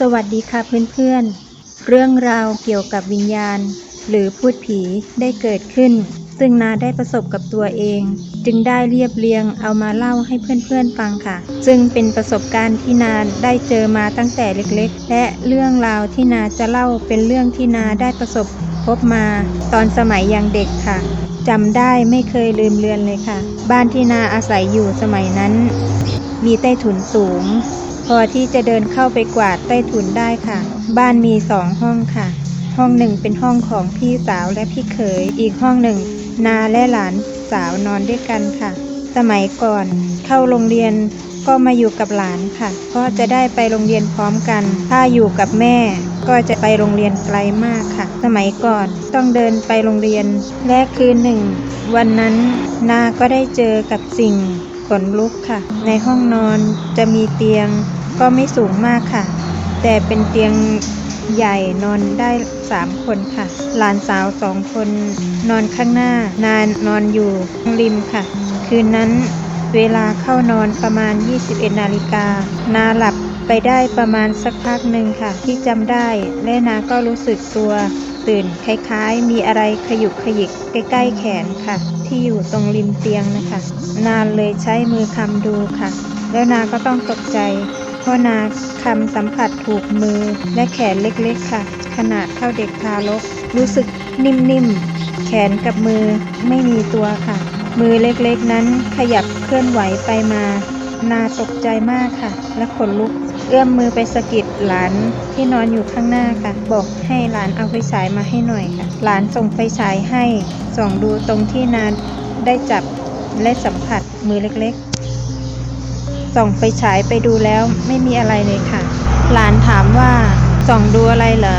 สวัสดีค่ะเพื่อนๆ เรื่องราวเกี่ยวกับวิญญาณ หรือพูดผีได้เกิดขึ้น ซึ่งนาได้ประสบกับตัวเอง จึงได้เรียบเรียงเอามาเล่าให้เพื่อนๆฟังค่ะ ซึ่งเป็นประสบการณ์ที่นาได้เจอมาตั้งแต่เล็กๆ และเรื่องราวที่นาจะเล่าเป็นเรื่องที่นาได้ประสบพบมาตอนสมัยยังเด็กค่ะจำได้ไม่เคยลืมเลือนเลยค่ะ บ้านที่นาอาศัยอยู่สมัยนั้น มีใต้ถุนสูง อที่จะเดินเข้าไปกวาดใต้ถุนได้ค่ะ บ้านมีสองห้องค่ะ ห้องหนึ่งเป็นห้องของพี่สาวและพี่เขย อีกห้องหนึ่ง นาและหลานสาวนอนด้วยกันค่ะ สมัยก่อนเข้าโรงเรียนก็มาอยู่กับหลานค่ะ เพราะจะได้ไปโรงเรียนพร้อมกัน ถ้าอยู่กับแม่ ก็จะไปโรงเรียนไกลมากค่ะ สมัยก่อนต้องเดินไปโรงเรียน และคืนหนึ่ง วันนั้นนาก็ได้เจอกับสิ่งขนลุกค่ะ ในห้องนอนจะมีเตียง ก็ไม่สูงมากค่ะ แต่เป็นเตียงใหญ่นอนได้สามคนค่ะ หลานสาวสองคนนอนข้างหน้านานนอนอยู่ริมค่ะ คืนนั้นเวลาเข้านอนประมาณ 21 นาฬิกา นาหลับไปได้ประมาณสักพักหนึ่งค่ะ ที่จำได้และนาก็รู้สึกตัวตื่นคล้ายๆ มีอะไรขยุกขยิกใกล้ๆแขนค่ะ ที่อยู่ตรงริมเตียงนะคะ นานเลยใช้มือคำดูค่ะ แล้วนาก็ต้องตกใจ พราะนาคำสัมผัสถูกมือและแขนเล็กๆค่ะ ขนาดเท่าเด็กทารก รู้สึกนิ่มๆ แขนกับมือไม่มีตัวค่ะ มือเล็กๆนั้นขยับเคลื่อนไหวไปมา นาตกใจมากค่ะ และขนลุก เอื้อมมือไปสะกิดหลานที่นอนอยู่ข้างหน้าค่ะ บอกให้หลานเอาไฟฉายมาให้หน่อยค่ะ หลานส่งไฟฉายให้ส่องดูตรงที่นาได้จับและสัมผัสมือเล็กๆ ส่องไฟฉายไปดูแล้วไม่มีอะไรเลยค่ะ หลานถามว่าส่องดูอะไรเหรอ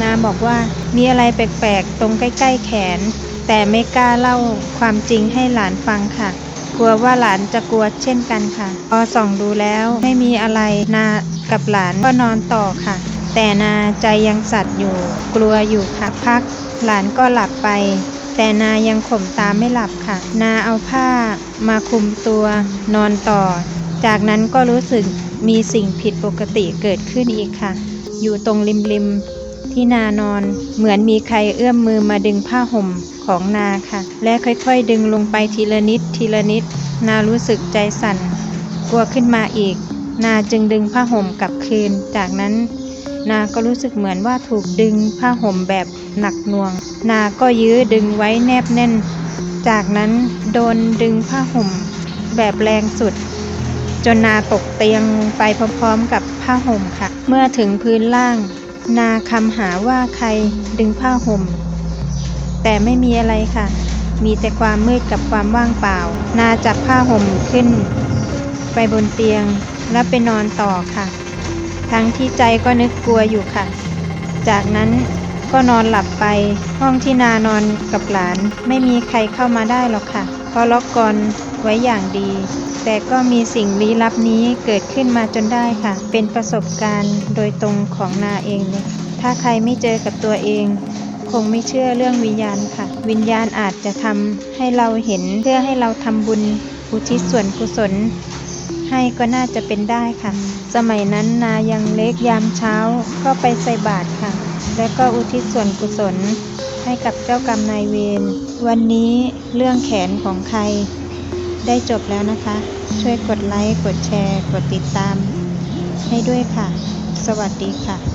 นาบอกว่ามีอะไรแปลกๆ ตรงใกล้ ๆ แขน แต่ไม่กล้าเล่าความจริงให้หลานฟังค่ะ กลัวว่าหลานจะกลัวเช่นกันค่ะ พอส่องดูแล้วไม่มีอะไรนากับหลานก็นอนต่อค่ะ แต่นาใจยังสั่นอยู่ กลัวอยู่ค่ะพัก หลานก็หลับไป แต่นายังข่มตาไม่หลับค่ะ นาเอาผ้ามาคลุมตัวนอนต่อ จากนั้นก็รู้สึกมีสิ่งผิดปกติเกิดขึ้นอีกค่ะ อยู่ตรงริมริมๆที่นานอน เหมือนมีใครเอื้อมมือมาดึงผ้าห่มของนาค่ะ และค่อยๆ ดึงลงไปทีละนิดทีละนิด นารู้สึกใจสั่น กลัวขึ้นมาอีก นาจึงดึงผ้าห่มกลับคืน จากนั้น นาก็รู้สึกเหมือนว่าถูกดึงผ้าห่มแบบหนักหน่วง นาก็ยื้อดึงไว้แนบแน่น จากนั้นโดนดึงผ้าห่มแบบแรงสุด จนนาตกเตียงลงไปพร้อมๆกับผ้าห่มค่ะ เมื่อถึงพื้นล่าง นาคำหาว่าใครดึงผ้าห่ม แต่ไม่มีอะไรค่ะ มีแต่ความมืดกับความว่างเปล่า นาจับผ้าห่มขึ้น ไปบนเตียงแล้วไปนอนต่อค่ะ ทั้งที่ใจก็นึกกลัวอยู่ค่ะ จากนั้นก็นอนหลับไป ห้องที่นานอนกับหลาน ไม่มีใครเข้ามาได้หรอกค่ะ เพราะล็อกกอนไว้อย่างดี แต่ก็มีสิ่งลี้ลับนี้เกิดขึ้นมาจนได้ค่ะ เป็นประสบการณ์โดยตรงของนาเองเลยค่ะถ้าใครไม่เจอกับตัวเอง คงไม่เชื่อเรื่องวิญญาณค่ะ วิญญาณอาจจะทำให้เราเห็นเพื่อให้เราทำบุญอุทิศส่วนกุศล ให้ก็น่าจะเป็นได้ค่ะ สมัยนั้นนายังเล็กยามเช้าก็ไปใส่บาตรค่ะ แล้วก็อุทิศส่วนกุศล ให้กับเจ้ากรรมนายเวร วันนี้เรื่องแขนของใคร ได้จบแล้วนะคะ ช่วยกดไลค์ กดแชร์ กดติดตาม ให้ด้วยค่ะ สวัสดีค่ะ